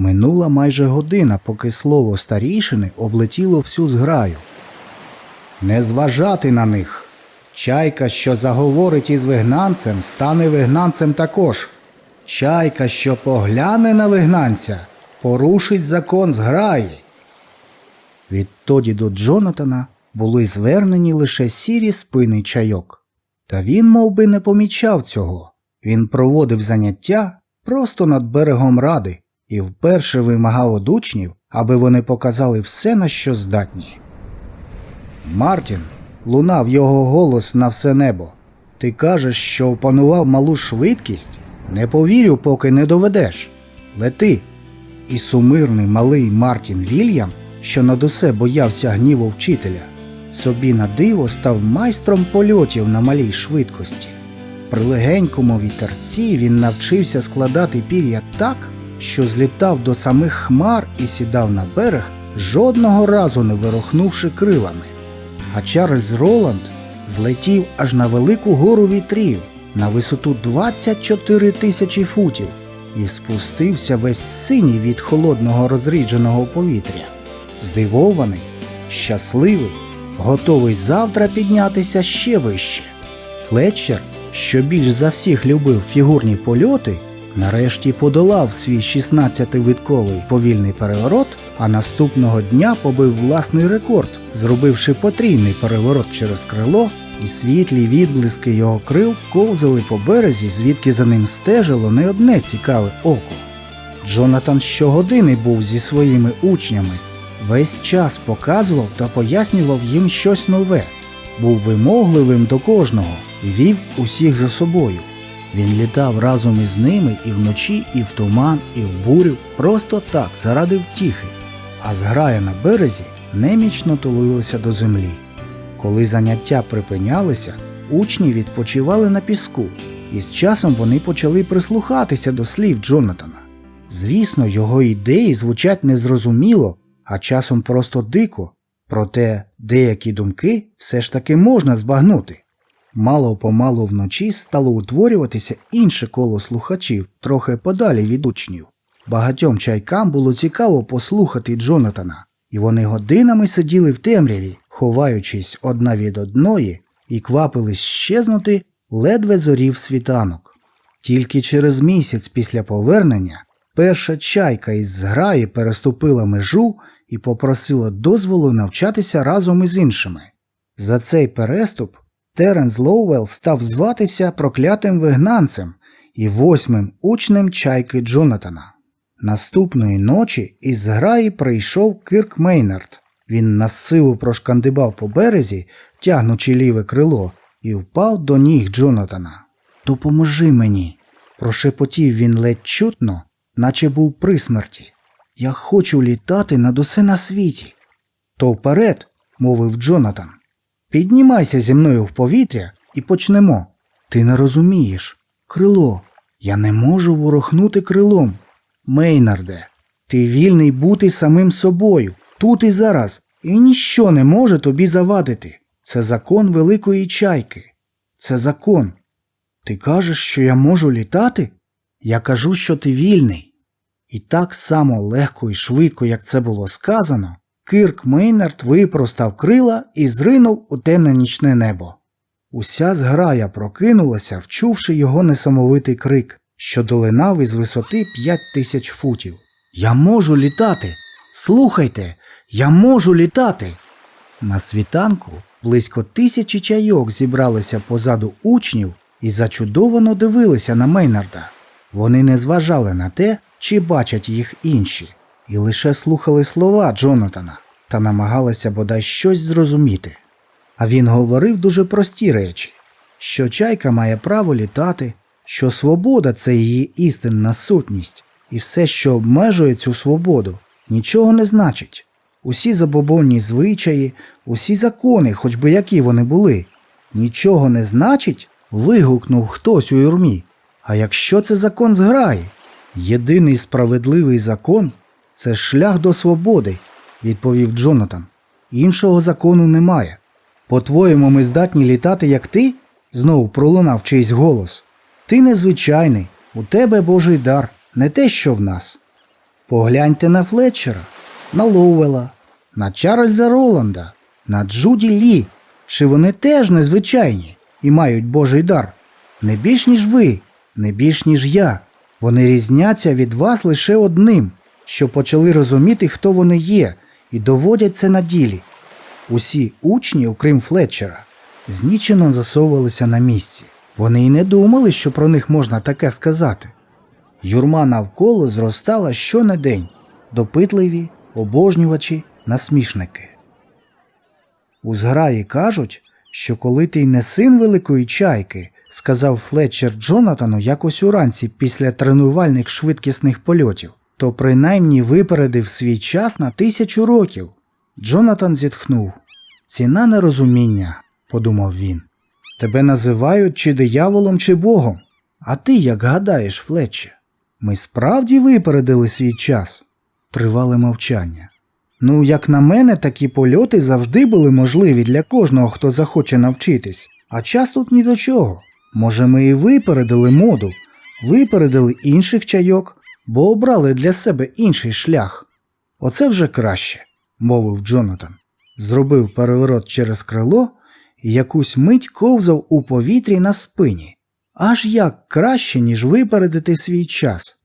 Минула майже година, поки слово старішини облетіло всю зграю. Не зважати на них. Чайка, що заговорить із вигнанцем, стане вигнанцем також. Чайка, що погляне на вигнанця, порушить закон зграї. Відтоді до Джонатана були звернені лише сірі спини чайок. Та він мов би, не помічав цього. Він проводив заняття просто над берегом ради і вперше вимагав од учнів, аби вони показали все, на що здатні. Мартін, лунав його голос на все небо. Ти кажеш, що опанував малу швидкість? Не повірю, поки не доведеш. Лети. І сумирний малий Мартін Вільям, що над усе боявся гніву вчителя, собі на диво став майстром польотів на малій швидкості. При легенькому вітерці він навчився складати пір'я так, що злітав до самих хмар і сідав на берег, жодного разу не вирухнувши крилами. А Чарльз Роланд злетів аж на велику гору вітрів на висоту 24 тисячі футів і спустився весь синій від холодного розрідженого повітря. Здивований, щасливий, готовий завтра піднятися ще вище. Флетчер, що більш за всіх любив фігурні польоти, нарешті подолав свій 16-витковий повільний переворот, а наступного дня побив власний рекорд, зробивши потрійний переворот через крило, і світлі відблиски його крил ковзали по березі, звідки за ним стежило не одне цікаве око. Джонатан щогодини був зі своїми учнями, весь час показував та пояснював їм щось нове, був вимогливим до кожного і вів усіх за собою. Він літав разом із ними і вночі, і в туман, і в бурю, просто так, заради втіхи, а зграя на березі немічно тулилася до землі. Коли заняття припинялися, учні відпочивали на піску, і з часом вони почали прислухатися до слів Джонатана. Звісно, його ідеї звучать незрозуміло, а часом просто дико, проте деякі думки все ж таки можна збагнути. Мало помалу вночі стало утворюватися інше коло слухачів, трохи подалі від учнів. Багатьом чайкам було цікаво послухати Джонатана, і вони годинами сиділи в темряві, ховаючись одна від одної, і квапились щезнути, ледве зорів світанок. Тільки через місяць після повернення перша чайка із зграї переступила межу і попросила дозволу навчатися разом із іншими. За цей переступ Теренс Лоуелл став зватися проклятим вигнанцем і восьмим учнем чайки Джонатана. Наступної ночі із зграї прийшов Кирк Мейнард. Він на силу прошкандибав по березі, тягнучи ліве крило, і впав до ніг Джонатана. Допоможи мені, прошепотів він ледь чутно, наче був при смерті. Я хочу літати над усе на світі. То вперед, мовив Джонатан. Піднімайся зі мною в повітря і почнемо. Ти не розумієш. Крило. Я не можу ворохнути крилом. Мейнарде, ти вільний бути самим собою, тут і зараз, і ніщо не може тобі завадити. Це закон великої чайки. Це закон. Ти кажеш, що я можу літати? Я кажу, що ти вільний. І так само легко і швидко, як це було сказано, Кирк Мейнард випростав крила і зринув у темне нічне небо. Уся зграя прокинулася, вчувши його несамовитий крик, що долинав із висоти п'ять тисяч футів. Я можу літати. Слухайте, я можу літати. На світанку близько тисячі чайок зібралися позаду учнів і зачудовано дивилися на Мейнарда. Вони не зважали на те, чи бачать їх інші, і лише слухали слова Джонатана та намагалися бодай щось зрозуміти. А він говорив дуже прості речі, що чайка має право літати, що свобода це її істинна сутність, і все, що обмежує цю свободу, нічого не значить. Усі забобонні звичаї, усі закони, хоч би які вони були, нічого не значить, вигукнув хтось у юрмі. А якщо це закон зграї? Єдиний справедливий закон це шлях до свободи, відповів Джонатан. Іншого закону немає. По-твоєму, ми здатні літати, як ти? знову пролунав чийсь голос. Ти незвичайний, у тебе Божий дар, не те, що в нас. Погляньте на Флетчера, на Лоуела, на Чарльза Роланда, на Джуді Лі. Чи вони теж незвичайні і мають Божий дар? Не більш ніж ви, не більш ніж я. Вони різняться від вас лише одним, що почали розуміти, хто вони є, і доводять це на ділі. Усі учні, окрім Флетчера, знічено засовувалися на місці. Вони й не думали, що про них можна таке сказати. Юрма навколо зростала щонедень допитливі, обожнювачі, насмішники. У зграї кажуть, що коли ти й не син великої чайки, сказав Флетчер Джонатану якось уранці після тренувальних швидкісних польотів, то принаймні випередив свій час на тисячу років. Джонатан зітхнув. Ціна нерозуміння, подумав він. Тебе називають чи дияволом, чи богом. А ти як гадаєш, Флетче? Ми справді випередили свій час. Тривале мовчання. Ну, як на мене, такі польоти завжди були можливі для кожного, хто захоче навчитись, а час тут ні до чого. Може, ми і випередили моду, випередили інших чайок, бо обрали для себе інший шлях. Оце вже краще, мовив Джонатан. Зробив переворот через крило і якусь мить ковзав у повітрі на спині. Аж як краще, ніж випередити свій час.